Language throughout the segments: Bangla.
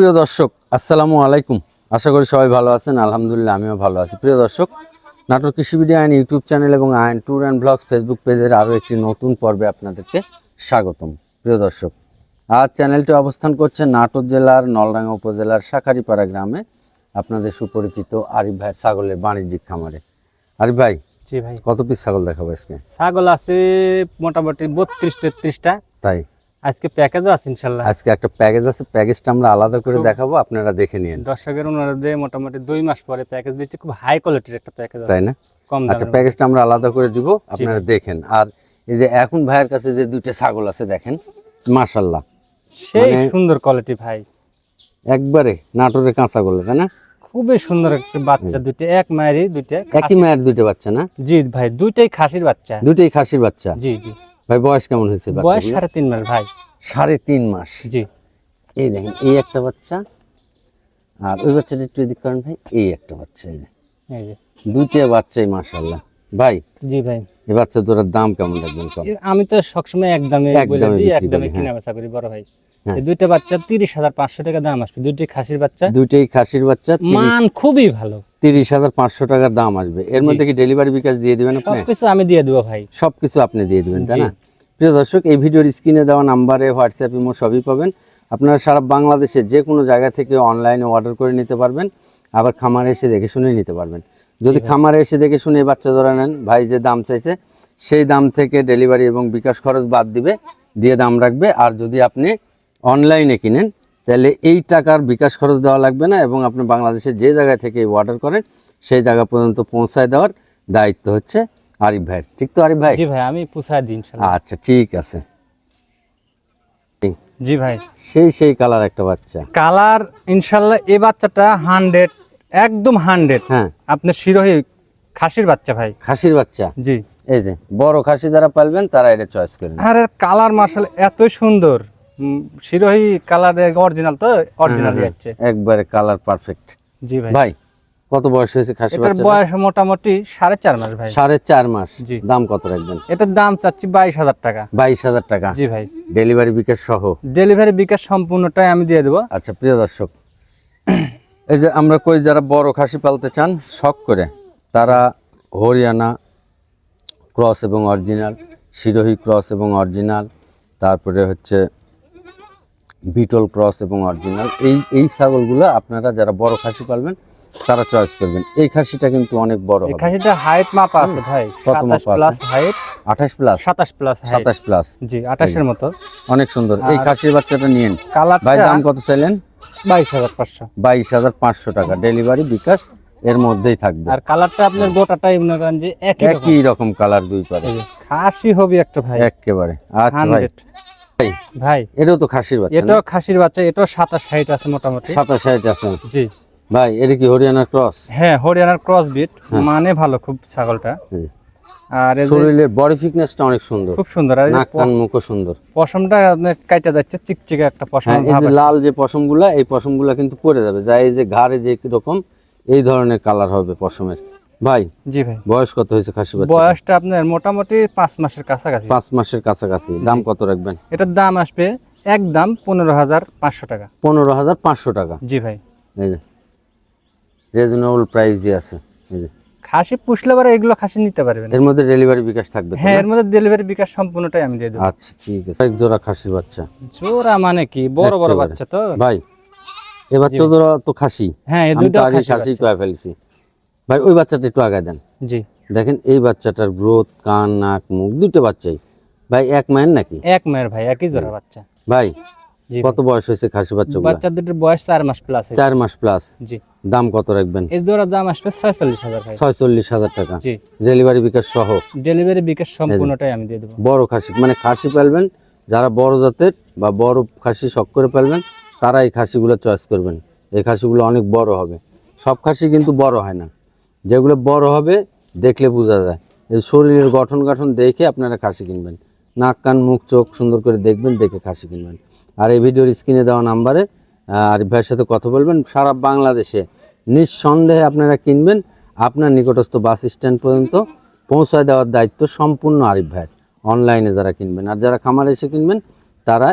সুপ্রিয় দর্শক আসসালামু আলাইকুম। আশা করি সবাই ভালো আছেন আলহামদুলিল্লাহ আমিও ভালো আছি। প্রিয় দর্শক নাটোর কৃষিবিডি আইন ইউটিউব চ্যানেল এবং আইন ট্যুর অ্যান্ড ব্লগস ফেসবুক পেজের আরও একটি নতুন পর্বে আপনাদেরকে স্বাগতম। প্রিয় দর্শক আজ চ্যানেলটি অবস্থান করছে নাটোর জেলার নলডাঙ্গা উপজেলার শাখারিপাড়া গ্রামে আপনাদের সুপরিচিত আরিফ ভাইয়ের ছাগলের বাণিজ্যিক খামারে। আরিফ ভাই জি ভাই। কত পিস ছাগল দেখাবো আজকে? ছাগল আছে মোটামুটি বত্রিশ তেত্রিশটা। তাই? আজকে প্যাকেজও আছে ইনশাল্লাহ। আজকে একটা প্যাকেজ আছে প্যাকেজটা আমরা আলাদা করে দেখাবো আপনারা দেখে নিন দর্শকের অনুরোধে মোটামুটি দুই মাস পরে প্যাকেজ দিচ্ছে খুব হাই কোয়ালিটির একটা প্যাকেজ তাই না? কম আচ্ছা প্যাকেজটা আমরা আলাদা করে দিব আপনারা দেখেন। আর এই যে এখন ভাইয়ের কাছে যে দুইটা ছাগল আছে দেখেন মাশাল্লাহ সেই মানে- সুন্দর কোয়ালিটি ভাই। একবারে নাটোরের কাঁচা গোলা তাই না? খুবই সুন্দর একটা বাচ্চা দুইটা এক মায়েরই দুইটা একই মায়ের দুইটা বাচ্চা না? জি ভাই দুইটাই খাসির বাচ্চা। দুইটাই খাসির বাচ্চা? জি জি। ভাই বয়স কেমন হয়েছে বয়স সাড়ে তিন মাস ভাই। সাড়ে তিন মাস? জি। এই দেখেন এই একটা বাচ্চা। আর ওই বাচ্চাটা একটু এদিক করেন ভাই এই একটা বাচ্চা এই যে। দুইটা বাচ্চাই মাশাল্লাহ ভাই জি ভাই। এই বাচ্চা তোর দাম কেমন রাখবেন আমি তো সবসময় একদমে বলে দিই একদমে করি, কিনা বেচা করি বড় ভাই। হ্যাঁ। দুইটা বাচ্চা তিরিশ হাজার পাঁচশো টাকা দাম আসবে। দুইটাই খাসির বাচ্চা। দুইটাই খাসির বাচ্চা মান খুবই ভালো। তিরিশ হাজার পাঁচশো টাকার দাম আসবে। এর মধ্যে কি ডেলিভারি বিকাশ দিয়ে দিবেন সবকিছু আমি দিয়ে দেবো ভাই। সব কিছু আপনি দিয়ে দিবেন তাই না? প্রিয় দর্শক এই ভিডিওর স্ক্রিনে দেওয়া নাম্বারে হোয়াটসঅ্যাপ ইমো সবই পাবেন। আপনারা সারা বাংলাদেশে যে কোনো জায়গা থেকে অনলাইনে অর্ডার করে নিতে পারবেন। আবার খামারে এসে দেখে শুনে নিতে পারবেন। যদি খামারে এসে দেখে শুনে বাচ্চা ধরে নেন ভাই যে দাম চাইছে সেই দাম থেকে ডেলিভারি এবং বিকাশ খরচ বাদ দিবে দিয়ে দাম রাখবে। আর যদি আপনি অনলাইনে কিনেন তাহলে এই টাকার বিকাশ খরচ দেওয়া লাগবে না এবং আপনি বাংলাদেশে যে জায়গা থেকে অর্ডার করেন সেই জায়গা পর্যন্ত পৌঁছায় দেওয়ার দায়িত্ব হচ্ছে আরিফ ভাই। ঠিক তো আরিফ ভাই? জি ভাই আমি পুষায় দিন আচ্ছা ঠিক আছে। জি ভাই। সেই সেই কালার একটা বাচ্চা। কালার ইনশাল্লাহ এই বাচ্চাটা হান্ড্রেড একদম হান্ড্রেড। হ্যাঁ। আপনার শিরোহী খাসির বাচ্চা ভাই। খাসির বাচ্চা? জি। এই যে বড় খাসি যারা পালবেন তারা এটা চয়েস করবেন আর কালার মার্শাল এতই সুন্দর। শিরোহী কালার অরিজিনাল তো? অরিজিনালই হ্যাঁ, যাচ্ছে। একবারে কালার পারফেক্ট জি ভাই। ভাই কত বয়স হয়েছে খাসি এটার বয়স মোটামুটি সাড়ে চার মাস ভাই। সাড়ে চার মাস। জি। দাম কত রাখবেন? এটার দাম চাচ্ছি বাইশ হাজার টাকা। বাইশ হাজার টাকা। জি ভাই। ডেলিভারি বিকাশ সহ? ডেলিভারি বিকাশ সম্পূর্ণটাই আমি দিয়ে দেবো। আচ্ছা প্রিয় দর্শক এই যে আমরা কই যারা বড় খাসি পালতে চান শখ করে তারা হরিয়ানা ক্রস এবং অরিজিনাল শিরোহী ক্রস এবং অরিজিনাল তারপরে হচ্ছে বিটল ক্রস এবং অরিজিনাল এই এই ছাগলগুলো আপনারা যারা বড় খাসি পালবেন তারা চয়েস করবেন। এই খাসিটা কিন্তু অনেক বড় হবে। খাসিটা হাইট মাপা আছে ভাই। কত সাতাশ মাপা আছে? প্লাস হাইট আঠাশ প্লাস সাতাশ প্লাস হাইট সাতাশ প্লাস জি আঠাশের মতো। অনেক সুন্দর। এই খাসির বাচ্চাটা নিয়েন। ভাই দাম কত চাইলেন? বাইশ হাজার পাঁচশো। বাইশ হাজার পাঁচশো টাকা। ডেলিভারি বিকাশ এর মধ্যেই থাকবে। আর কালারটা আপনার গোটাটাই মনে করেন যে একই রকম। কালার দুই পারে। খাসি হবে একটা ভাই। একেবারে। আচ্ছা ভাই। ভাই? এটাও তো খাসির বাচ্চা? এটাও খাসির বাচ্চা এটাও সাতাশ হাইট আছে মোটামুটি। সাতাশ হাইট আছে। জি। ভাই এটা কি হরিয়ানার ক্রস? হ্যাঁ হরিয়ানার ক্রস বিট মানে ভালো খুব ছাগলটা। আর এই যে শরীরের বডি ফিটনেসটা অনেক সুন্দর। খুব সুন্দর আর এই নাক কান মুখও সুন্দর। পশমটা যাচ্ছে চিকচিকে একটা পশম হ্যাঁ এই যে লাল যে পশমগুলা এই পশমগুলা কিন্তু পড়ে যাবে। যা এই যে ঘাড়ে যে রকম এই ধরনের কালার হবে পশমের। ভাই? জি ভাই। বয়স কত হয়েছে খাসি বাচ্চা বয়সটা আপনার মোটামুটি পাঁচ মাসের কাছাকাছি। পাঁচ মাসের কাছাকাছি। দাম কত রাখবেন? এটার দাম আসবে একদম পনেরো হাজার পাঁচশো টাকা। পনেরো হাজার পাঁচশো টাকা। জি ভাই। এই যে। রিজনেবল প্রাইসই আছে। এই যে। খাসি পুষলে পরে এগুলো খাসি নিতে পারবেন। এর মধ্যে ডেলিভারি বিকাশ থাকবে হ্যাঁ এর মধ্যে ডেলিভারি বিকাশ সম্পূর্ণটাই আমি দিয়ে দেবো। আচ্ছা ঠিক আছে। এক জোড়া খাসির বাচ্চা। জোড়া মানে কি? বড় বড় বাচ্চা তো? ভাই এ বাচ্চা জোড়া তো খাসি। হ্যাঁ এই দুটো খাসি খাসি। কয়ে ফেলছি। ভাই ওই বাচ্চাটা একটু আগে দেন। জি। দেখেন এই বাচ্চাটার গ্রোথ কান নাক মুখ দুটো বাচ্চাই। ভাই এক মায়ের নাকি? এক মায়ের ভাই একই জোড়া বাচ্চা। ভাই কত বয়স হয়েছে খাসি বাচ্চাগুলো? বাচ্চা দুটোর বয়স চার মাস প্লাস চার মাস প্লাস জি। দাম কত রাখবেন? এই জোড়ার দাম আসবে ছয়চল্লিশ হাজার ছয়চল্লিশ হাজার টাকা। জি। ডেলিভারি বিকাশ সহ? ডেলিভারি বিকাশ সম্পূর্ণটাই আমি দিয়ে দেবো। বড় খাসি মানে খাসি পালবেন যারা বড় জাতের বা বড় খাসি শখ করে পালবেন তারা এই খাসিগুলো চয়েস করবেন। এই খাসিগুলো অনেক বড় হবে। সব খাসি কিন্তু বড় হয় না। যেগুলো বড় হবে, দেখলে বোঝা যায়। শরীরের গঠন গঠন দেখে আপনারা খাসি কিনবেন। নাক, কান, মুখ, চোখ সুন্দর করে দেখবেন, দেখে খাসি কিনবেন। আর এই ভিডিওর স্ক্রিনে দেওয়া নাম্বারে আরিফ ভাইয়ের সাথে কথা বলবেন। সারা বাংলাদেশে নিঃসন্দেহে আপনারা কিনবেন। আপনার নিকটস্থ বাস স্ট্যান্ড পর্যন্ত পৌঁছায় দেওয়ার দায়িত্ব সম্পূর্ণ আরিফ ভাইয়ের। অনলাইনে যারা কিনবেন আর যারা খামারে এসে কিনবেন, তারা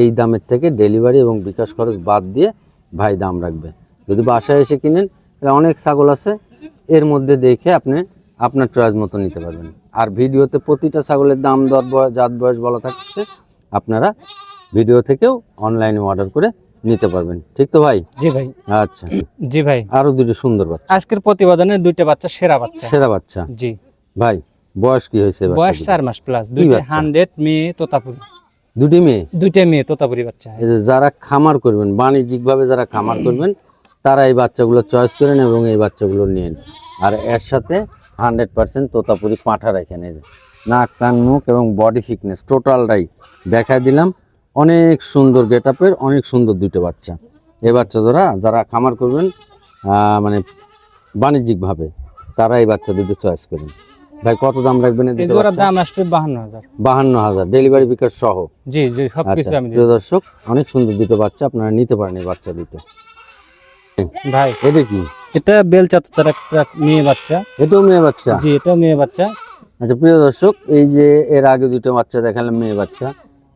এই দামের থেকে ডেলিভারি এবং বিকাশ খরচ বাদ দিয়ে ভাই দাম রাখবে। যদি বাসায় এসে কিনেন তাহলে অনেক ছাগল আছে এর মধ্যে দেখে আপনি আপনার চয়েস মতো নিতে পারবেন। আর ভিডিওতে প্রতিটা ছাগলের দাম দর বয়স জাত বয়স বলা থাকছে আপনারা ভিডিও থেকেও অনলাইনে অর্ডার করে নিতে পারবেন। ঠিক তো ভাই? জি ভাই। আচ্ছা। জি ভাই। আরও দুটো সুন্দর বাচ্চা। আজকের প্রতিবেদনে দুইটা বাচ্চা সেরা বাচ্চা। সেরা বাচ্চা। জি। ভাই বয়স কি হয়েছে বয়স? চার মাস প্লাস দুইটা? হান্ড্রেড মেয়ে তোতাপুরি। দুটি মেয়ে? দুইটা মেয়ে তোতাপুরি বাচ্চা। এই যে যারা খামার করবেন বাণিজ্যিকভাবে যারা খামার করবেন তারা এই বাচ্চাগুলো চয়েস করেন এবং এই বাচ্চাগুলো নিন। আর এর সাথে হান্ড্রেড পার্সেন্ট তোতাপুরি পাঁঠা এই নাক কান মুখ এবং বডি ফিটনেস টোটালটাই দেখায় দিলাম। অনেক সুন্দর গেট আপের অনেক সুন্দর দুটো বাচ্চা। এই বাচ্চা যারা যারা খামার করবেন মানে বাণিজ্যিকভাবে তারা এই বাচ্চা দুটো চয়েস করেন ভাই কত দাম রাখবেন জোড়ার দাম আসবে বাহান্ন হাজার। বাহান্ন হাজার ডেলিভারি বিকাশ সহ। জি জি সবকিছু আচ্ছা আমি দর্শক অনেক সুন্দর দুটো বাচ্চা আপনারা নিতে পারেন এই বাচ্চা দুটো ভাই এটা কি? এটা বেলচা তোতার একটা মেয়ে বাচ্চা। এটাও মেয়ে বাচ্চা? জি এটা মেয়ে বাচ্চা। আচ্ছা প্রিয় দর্শক এই যে এর আগে দুটো বাচ্চা দেখালাম মেয়ে বাচ্চা।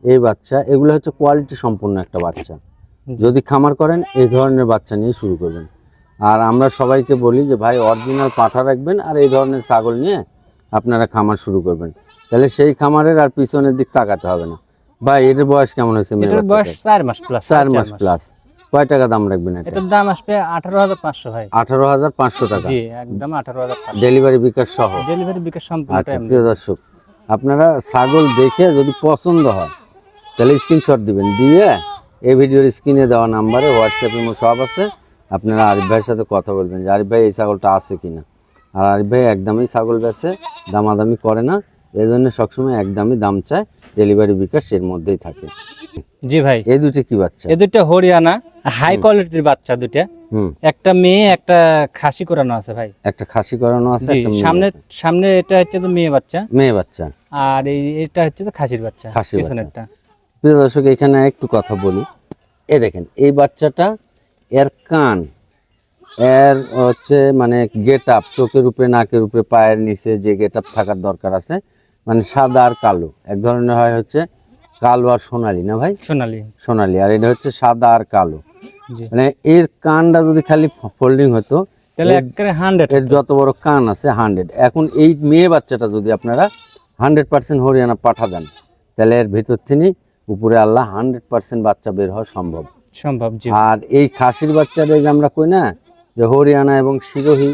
এই বাচ্চা এগুলো হচ্ছে কোয়ালিটি সম্পূর্ণ একটা বাচ্চা। যদি খামার করেন এই ধরনের বাচ্চা নিয়ে শুরু করবেন। আর আমরা সবাইকে বলি যে ভাই অরিজিনাল পাঠা রাখবেন আর এই ধরনের ছাগল নিয়ে আপনারা খামার শুরু করবেন। তাহলে সেই খামারের আর পিছনের দিক তাকাতে হবে না। ভাই এটার বয়স কেমন হয়েছে বয়স চার মাস প্লাস চার মাস প্লাস কয় টাকা দাম রাখবেন এটা? এটার দাম আসবে আঠারো হাজার পাঁচশো ভাই। আঠারো হাজার পাঁচশো টাকা। জি একদম আঠারো হাজার পাঁচশো। ডেলিভারি বিকাশ সহ? ডেলিভারি বিকাশ সম্পূর্ণ আচ্ছা প্রিয় দর্শক আপনারা ছাগল দেখে যদি পছন্দ হয় তাহলে স্ক্রিনশট দিবেন। দিয়ে এই ভিডিওর স্ক্রিনে দেওয়া নাম্বারে হোয়াটসঅ্যাপ ইমো সব আছে। আপনারা আরিফ ভাইয়ের সাথে কথা বলবেন যে আরিফ ভাই এই ছাগলটা আছে কিনা? আর আরিফ ভাই একদমই ছাগল বেচে দামাদামি করে না। এই জন্য সবসময় একদমই দাম চায়। ডেলিভারি বিকাশ এর মধ্যেই থাকে। জি ভাই। এই দুটো কি বাচ্চা? এ দুটো হরিয়ানা হাই কোয়ালিটির বাচ্চা হুম। একটা মেয়ে একটা খাসি করানো আছে ভাই। একটা খাসি করানো আছে সামনে সামনে এটা হচ্ছে তো মেয়ে বাচ্চা। মেয়ে বাচ্চা। আর এই এটা হচ্ছে তো খাসির বাচ্চা খাসির বাচ্চা। প্রিয় দর্শক এখানে একটু কথা বলি। এ দেখেন এই বাচ্চাটা এর কান এর হচ্ছে মানে গেট আপ চোখের উপরে নাকের উপরে পায়ের নিচে যে গেট আপ থাকার দরকার আছে মানে সাদা আর কালো। এক ধরনের হয় হচ্ছে কালো আর সোনালি না ভাই? সোনালি। সোনালি আর এটা হচ্ছে সাদা আর কালো। মানে এর কানটা যদি খালি ফোল্ডিং হতো তাহলে একেবারে হান্ড্রেড এর যত বড় কান আছে হান্ড্রেড এখন এই মেয়ে বাচ্চাটা যদি আপনারা হান্ড্রেড পার্সেন্ট হরিয়ানা পাঠা দেন তাহলে এর ভিতর থেকে উপরে আল্লাহ হান্ড্রেড পার্সেন্ট বাচ্চা বের হওয়া সম্ভব। সম্ভব আর এই খাসির বাচ্চাদের যে আমরা কই না যে হরিয়ানা এবং শিরোহী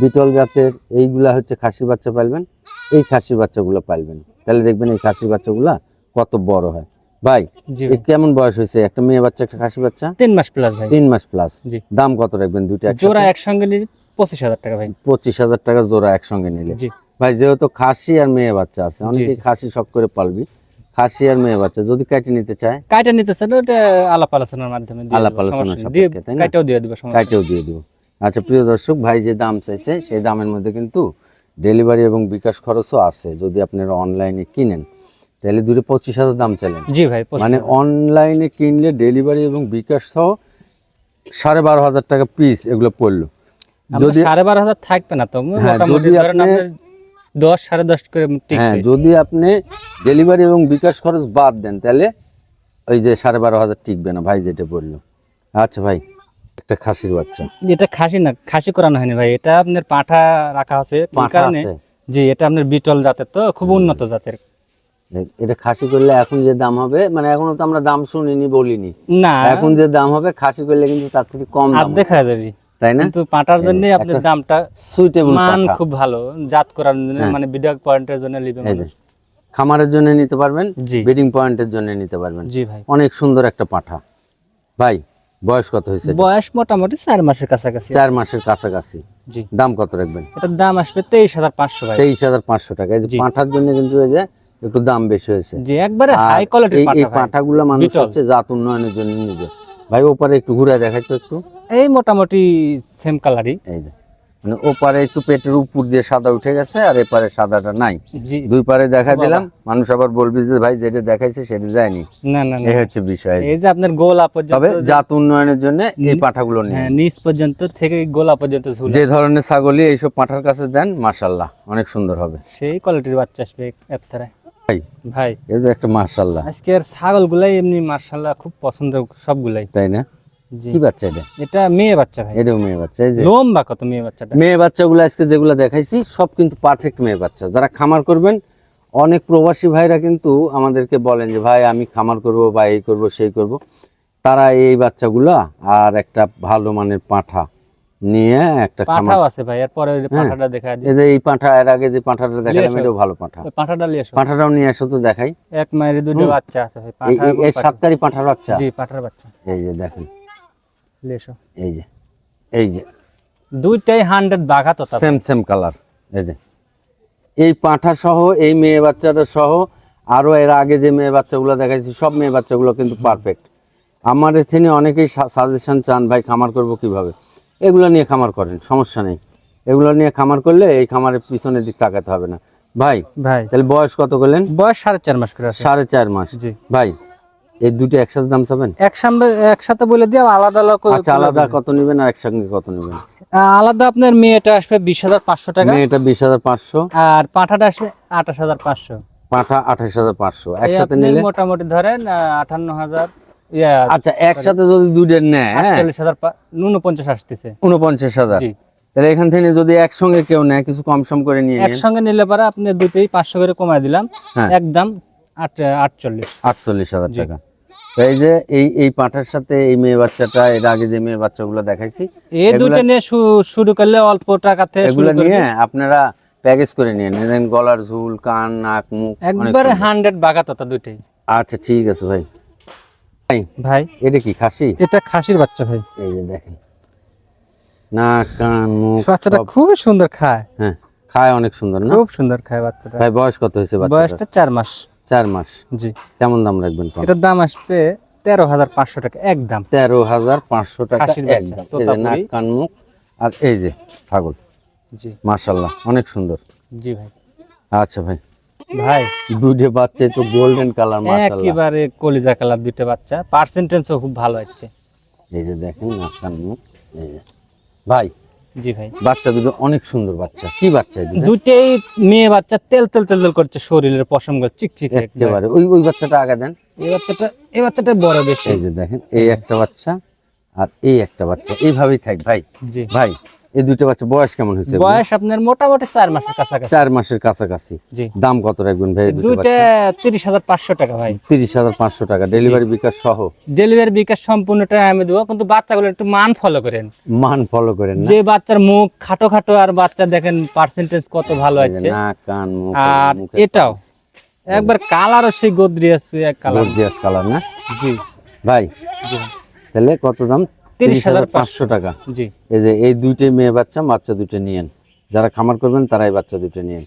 বিটল জাতের এইগুলা হচ্ছে খাসির বাচ্চা পালবেন এই খাসির বাচ্চাগুলো পালবেন। তাহলে দেখবেন এই খাসির বাচ্চাগুলা কত বড় হয়। ভাই কেমন বয়স হয়েছে? একটা মেয়ে বাচ্চা একটা খাসি বাচ্চা? তিন মাস প্লাস ভাই। তিন মাস প্লাস দাম কত রাখবেন দুইটা জোড়া একসঙ্গে নিলে পঁচিশ হাজার টাকা ভাই। পঁচিশ হাজার টাকা জোড়া একসঙ্গে নিলে। ভাই যেহেতু খাসি আর মেয়ে বাচ্চা আছে অনেকেই খাসি শখ করে পালবি। খাসি আর মেয়ে বাচ্চা যদি কাটে নিতে চায়? কাইটা নিতে চাইলে ওটা আলাপ আলোচনার মাধ্যমে আলাপ তাই কাইটাও দিয়ে দেবো। কাটেও দিয়ে দিব। আচ্ছা প্রিয় দর্শক ভাই যে দাম চাইছে সেই দামের মধ্যে কিন্তু ডেলিভারি এবং বিকাশ খরচও আছে যদি আপনারা অনলাইনে কিনেন। তাহলে দুটো পঁচিশ হাজার দাম চাইলেন। জি ভাই মানে অনলাইনে কিনলে ডেলিভারি এবং বিকাশ সহ সাড়ে বারো হাজার টাকা পিস এগুলো পড়ল। যদি সাড়ে বারো হাজার থাকবে না তো হ্যাঁ, যদি আপনি- দশ সাড়ে দশ করে হ্যাঁ যদি আপনি ডেলিভারি এবং বিকাশ খরচ বাদ দেন তাহলে ওই যে সাড়ে বারো হাজার টিকবে না ভাই যেটা বলল। আচ্ছা ভাই। একটা খাসির বাচ্চা। এটা খাসি না খাসি করানো হয়নি ভাই এটা আপনার পাঠা রাখা আছে কারণে জি এটা আপনার বিটল জাতের তো খুব উন্নত জাতের। এটা খাসি করলে এখন যে দাম হবে মানে এখনও তো আমরা দাম শুনিনি বলিনি। না। এখন যে দাম হবে খাসি করলে কিন্তু তার থেকে কম দাম হয়ে যাবে। তাই না? কিন্তু পাটার জন্য আপনার দামটা সুইটেবল মান খুব ভালো জাত করার জন্য হ্যাঁ। মানে বিডাক পয়েন্টের জন্য লিবে। খামারের জন্য নিতে পারবেন জি। ব্রিডিং পয়েন্টের জন্য নিতে পারবেন। জি ভাই। অনেক সুন্দর একটা পাঠা। ভাই বয়স কত হয়েছে বয়স মোটামুটি চার মাসের কাছাকাছি চার মাসের কাছাকাছি। জি। দাম কত রাখবেন? এটার দাম আসবে তেইশ হাজার পাঁচশো তেইশ হাজার পাঁচশো টাকা। এই যে। পাঁঠার জন্য কিন্তু এই যে একটু দাম বেশি হয়েছে। জি একবারে হাই কোয়ালিটির এই- পাঁঠাগুলো মানুষ হচ্ছে জাত উন্নয়নের জন্য নিবে। ভাই ওপারে একটু ঘুরে দেখাই তো একটু। এই মোটামুটি সেম কালারই এই যে। মানে ওপারে একটু পেটের উপর দিয়ে সাদা উঠে গেছে আর এপারে সাদাটা নাই। দুই পারে দেখা দিলাম মানুষ আবার বলবি যে ভাই যেটা দেখাইছে সেটা যায়নি না না এই হচ্ছে বিষয়। এই যে আপনার গোলা পর্যন্ত তবে জাত উন্নয়নের জন্য এই পাঠাগুলো নিয়ে হ্যাঁ নিচ পর্যন্ত থেকে গোলা পর্যন্ত যে ধরনের ছাগলই এইসব পাঠার কাছে দেন মাশাল্লাহ অনেক সুন্দর হবে। সেই কোয়ালিটির বাচ্চা আসবে এর ভাই। ভাই। এই যে একটা মাশাল্লাহ আজকের ছাগল গুলাই এমনি মার্শাল্লাহ খুব পছন্দ সবগুলাই। তাই না? কি বাচ্চা এটা? এটা মেয়ে বাচ্চা ভাই। এটাও মেয়ে বাচ্চা এই যে। লম্বা কত মেয়ে বাচ্চাটা মেয়ে বাচ্চাগুলো আজকে যেগুলো দেখাইছি সব কিন্তু পারফেক্ট মেয়ে বাচ্চা। যারা খামার করবেন অনেক প্রবাসী ভাইরা কিন্তু আমাদেরকে বলেন যে ভাই আমি খামার করব বা এই করব সেই করব। তারা এই বাচ্চাগুলা আর একটা ভালো মানের পাঁঠা নিয়ে একটা খামার পাঠাও আছে ভাই এরপরে ওই যে পাঠাটা দেখা দিই। এই যে এই পাঁঠা এর আগে যে পাঁঠাটা দেখালাম এসো। এটাও ভালো পাঁঠা। পাঠাটা নিয়ে এসো। পাঁঠাটাও নিয়ে আসো তো দেখাই। এক মায়ের দুটো বাচ্চা আছে ভাই পাঠা এই- সাতটারই পাঁঠার বাচ্চা? জি পাঠার বাচ্চা। এই যে দেখেন। এসো। এই যে এই যে। দুইটাই হান্ড্রেড বাঘা তো সেম সেম কালার এই যে। এই পাঁঠা সহ এই মেয়ে বাচ্চাটা সহ আরও এর আগে যে মেয়ে বাচ্চাগুলো দেখাইছি সব মেয়ে বাচ্চাগুলো কিন্তু পারফেক্ট আমার এখানে অনেকেই সাজেশন চান ভাই খামার করব কীভাবে? এগুলো নিয়ে খামার করেন সমস্যা নেই। এগুলো নিয়ে খামার করলে এই খামারের পিছনের দিক তাকাতে হবে না। ভাই ভাই। তাহলে বয়স কত করলেন? বয়স সাড়ে চার মাস করে সাড়ে চার মাস। জি। ভাই এই দুটো একসাথে দাম চাবেন? একসাথে একসাথে বলে দিয়ে আলাদা আলাদা আচ্ছা আলাদা কত নেবেন আর একসঙ্গে কত নেবেন? আলাদা আপনার মেয়েটা আসবে বিশ হাজার পাঁচশো টাকা। মেয়েটা বিশ হাজার পাঁচশো। আর পাঠাটা আসবে আঠাশ হাজার পাঁচশো। পাঁঠা আঠাশ হাজার পাঁচশো। একসাথে নিলে? মোটামুটি ধরেন আটান্ন হাজার আচ্ছা একসাথে যদি দুটো নেয় হ্যাঁ? আটচল্লিশ হাজার নুনপঞ্চাশ আসতেছে। উনপঞ্চাশ হাজার। তাহলে এখান থেকে যদি একসঙ্গে কেউ নেয় কিছু কম সম করে নিয়ে একসঙ্গে নিলে পরে আপনি দুটোই পাঁচশো করে কমায় দিলাম। হ্যাঁ। একদম আট আটচল্লিশ। আটচল্লিশ হাজার টাকা। এই যে এই এই পাঁঠার সাথে এই মেয়ে বাচ্চাটা এর আগে যে মেয়ে বাচ্চাগুলো দেখাইছি এই দুটো নিয়ে শুরু করলে অল্প টাকাতে এগুলো নিয়ে আপনারা প্যাকেজ করে নিয়ে নেন। গলার ঝুল কান নাক মুখ একবারে। হান্ড্রেড দুইটাই। আচ্ছা ঠিক আছে ভাই। ভাই ভাই। এটা কি খাসি? এটা খাসির বাচ্চা ভাই। এই যে দেখেন। নাক কান মুখ বাচ্চাটা খুবই সুন্দর খায়। হ্যাঁ খায় অনেক সুন্দর না? খুব সুন্দর খায় বাচ্চাটা। ভাই বয়স কত হয়েছে বাচ্চাটার? বয়সটা চার মাস। চার মাস। জি। কেমন দাম রাখবেন এটার দাম আসবে তেরো হাজার পাঁচশো টাকা একদম তেরো হাজার পাঁচশো টাকা একদম নাক কান মুখ আর এই যে ছাগল। জি। মার্শাল্লাহ অনেক সুন্দর। জি ভাই। আচ্ছা ভাই। ভাই। দুইটা বাচ্চা তো গোল্ডেন কালার মার্শাল্লাহ একেবারে কলিজা কালার দুইটা বাচ্চা পার্সেন্টেজও খুব ভালো হচ্ছে। এই যে দেখেন নাক কান মুখ এই যে। ভাই জি ভাই। বাচ্চা দুটো অনেক সুন্দর বাচ্চা। কি বাচ্চা এই মেয়ে বাচ্চা তেল তেল তেল তেল করছে শরীরের পশমগুলো চিকচিক একেবারে। ওই ওই বাচ্চাটা আগে দেন। এই বাচ্চাটা এই বাচ্চাটা বড় বেশি। এই যে দেখেন এই একটা বাচ্চা আর এই একটা বাচ্চা। এইভাবেই থাক ভাই। জি। ভাই এই দুটো বাচ্চা বয়স কেমন হয়েছে বয়স আপনার মোটামুটি চার মাসের কাছাকাছি। চার মাসের কাছাকাছি। দাম কত রাখবেন ভাই দুইটা তিরিশ হাজার পাঁচশো টাকা ভাই। তিরিশ হাজার পাঁচশো টাকা। ডেলিভারি বিকাশ সহ? ডেলিভারি বিকাশ সম্পূর্ণটা আমি দেবো কিন্তু বাচ্চাগুলো একটু মান ফলো করেন। মান ফলো করেন যে বাচ্চার মুখ খাটো খাটো আর বাচ্চা দেখেন পার্সেন্টেজ কত ভালো মুখ আর এটাও একবার কালারও সেই গদ্রি আছে এক কালার। গর্জিয়াস কালার না? জি। ভাই তাহলে কত দাম? তিরিশ হাজার পাঁচশো টাকা। জি। এই যে এই দুইটাই মেয়ে বাচ্চা বাচ্চা দুটো নিয়েন। যারা খামার করবেন তারাই বাচ্চা দুটো নিয়েন।